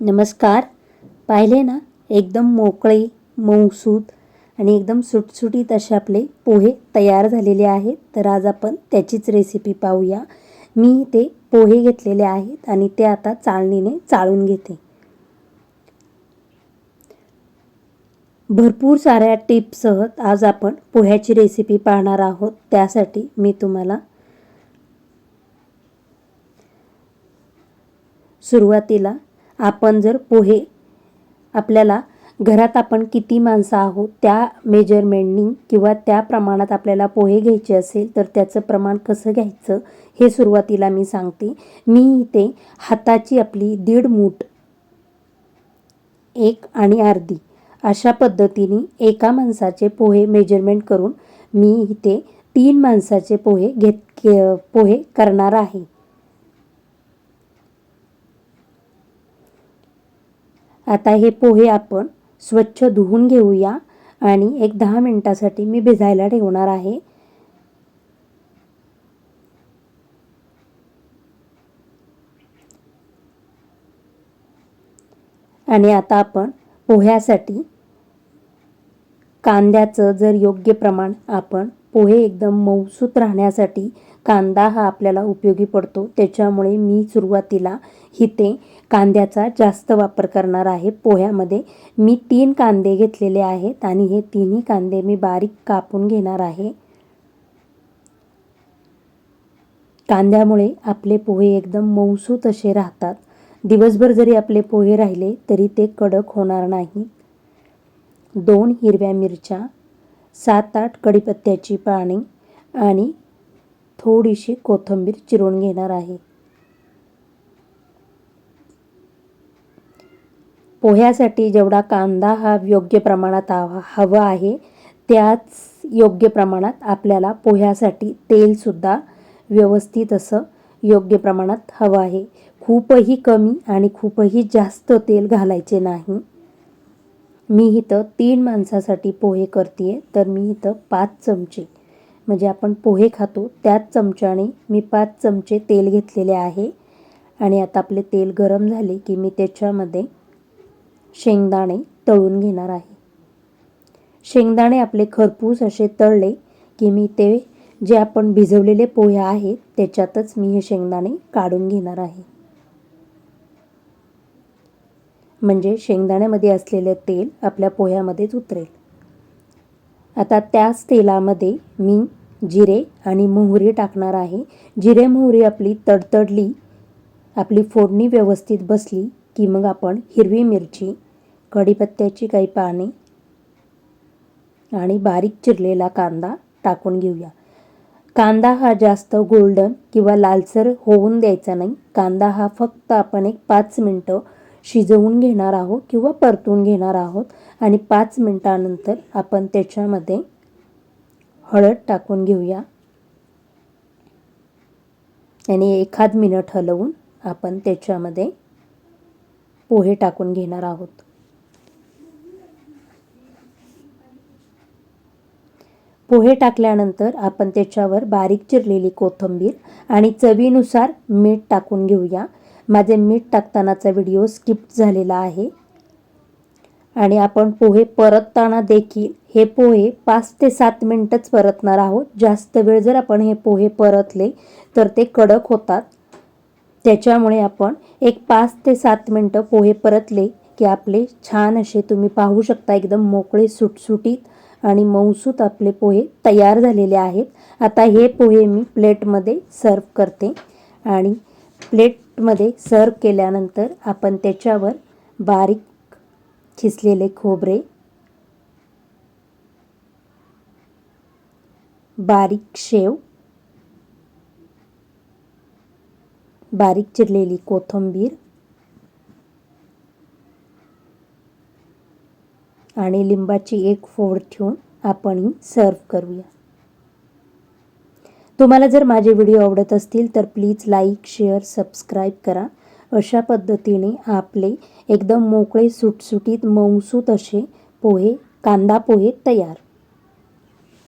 नमस्कार. पाहिले ना एकदम मोकळे मऊसूत आणि एकदम सुटसुटीत असे आपले पोहे तयार झालेले आहेत. तर आज आपण त्याचीच रेसिपी पाहूया. मी ते पोहे घेतलेले आहेत आणि ते आता चाळणीने चाळून घेते. भरपूर साऱ्या टिप्ससह आज आपण पोह्याची रेसिपी पाहणार आहोत. त्यासाठी मी तुम्हाला सुरुवातीला आपण जर पोहे आपल्याला घरात आपण किती माणसं आहोत त्या मेजरमेंटनी किंवा त्या प्रमाणात आपल्याला पोहे घ्यायचे असेल तर त्याचं प्रमाण कसं घ्यायचं हे सुरुवातीला मी सांगते. मी इथे हाताची आपली दीड मूठ एक आणि अर्धी अशा पद्धतीने एका माणसाचे पोहे मेजरमेंट करून मी इथे तीन माणसाचे पोहे घेत पोहे करणार आहे. आता हे पोहे आपण स्वच्छ धुवून घेऊया आणि एक दहा मिनटासाठी मी भिजायला ठेवणार आहे. आणि आता आपण पोह्यासाठी कांद्याचं जर योग्य प्रमाण आपण पोहे एकदम मऊसूत राहण्यासाठी कांदा हा आपल्याला उपयोगी पडतो. त्याच्यामुळे मी सुरुवातीला इथे कांद्याचा जास्त वापर करणार आहे. पोह्यामध्ये मी तीन कांदे घेतलेले आहेत आणि हे तिन्ही कांदे मी बारीक कापून घेणार आहे. कांद्यामुळे आपले पोहे एकदम मऊसूत असे राहतात. दिवसभर जरी आपले पोहे राहिले तरी ते कडक होणार नाही. दोन हिरव्या मिरच्या सात आठ कढीपत्त्याची पाने आणि थोडीशी कोथिंबीर चिरून घेणार आहे. पोह्यासाठी जेवढा कांदा हा योग्य प्रमाणात हवा आहे त्याच योग्य प्रमाणात आपल्याला पोह्यासाठी तेलसुद्धा व्यवस्थित असं योग्य प्रमाणात हवं आहे. खूपही कमी आणि खूपही जास्त तेल घालायचे नाही. मी इथं तीन माणसासाठी पोहे करते तर मी इथं पाच चमचे. म्हणजे आपण पोहे खातो त्याच चमच्याने मी पाच चमचे तेल घेतलेले आहे. आणि आता आपले तेल गरम झाले की मी त्याच्यामध्ये शेंगदाणे तळून घेणार आहे. शेंगदाणे आपले खरपूस असे तळले की मी ते जे आपण भिजवलेले पोहे आहेत त्याच्यातच मी हे शेंगदाणे काढून घेणार आहे. म्हणजे शेंगदाण्यामध्ये असलेलं तेल आपल्या पोह्यामध्येच उतरेल. आता त्याच तेलामध्ये मी जिरे आणि मोहरी टाकणार आहे. जिरे मोहरी आपली तडतडली आपली फोडणी व्यवस्थित बसली की मग आपण हिरवी मिरची कढीपत्त्याची काही पाने आणि बारीक चिरलेला कांदा टाकून घेऊया. कांदा हा जास्त गोल्डन किंवा लालसर होऊन द्यायचा नाही. कांदा हा फक्त आपण एक पाच मिनटं शिजवून घेणार आहोत किंवा परतून घेणार आहोत आणि पाच मिनटानंतर आपण त्याच्यामध्ये हळद टाकून घेऊया. आणि एखाद मिनिट हलवून आपण त्याच्यामध्ये पोहे टाकून घेणार आहोत. पोहे टाकल्यानंतर आपण त्याच्यावर बारीक चिरलेली कोथिंबीर आणि चवीनुसार मीठ टाकून घेऊया. माझे मीठ टाकतानाचा व्हिडिओ स्किप झालेला आहे. आणि आपण पोहे परतताना देखील हे पोहे पाच ते सात मिनटंच परतणार आहोत. जास्त वेळ जर आपण हे पोहे परतले तर ते कडक होतात. त्याच्यामुळे आपण एक पाच ते सात मिनटं पोहे परतले की आपले छान असे तुम्ही पाहू शकता एकदम मोकळे सुटसुटीत आणि मऊसूत आपले पोहे तयार झालेले आहेत. आता हे पोहे मी प्लेटमध्ये सर्व करते आणि प्लेटमध्ये सर्व केल्यानंतर आपण त्याच्यावर बारीक खिसलेले खोबरे बारीक शेव बारीक चिरलेली कोथिंबीर आणि लिंबाची एक फोड ठेवून आपण सर्व करूया. तुम्हाला जर माझे व्हिडिओ आवडत असतील तर प्लीज लाईक शेअर सबस्क्राईब करा. अशा पद्धतीने आपले एकदम मोकळे सुटसुटीत मौसूत असे पोहे कांदा पोहे तयार.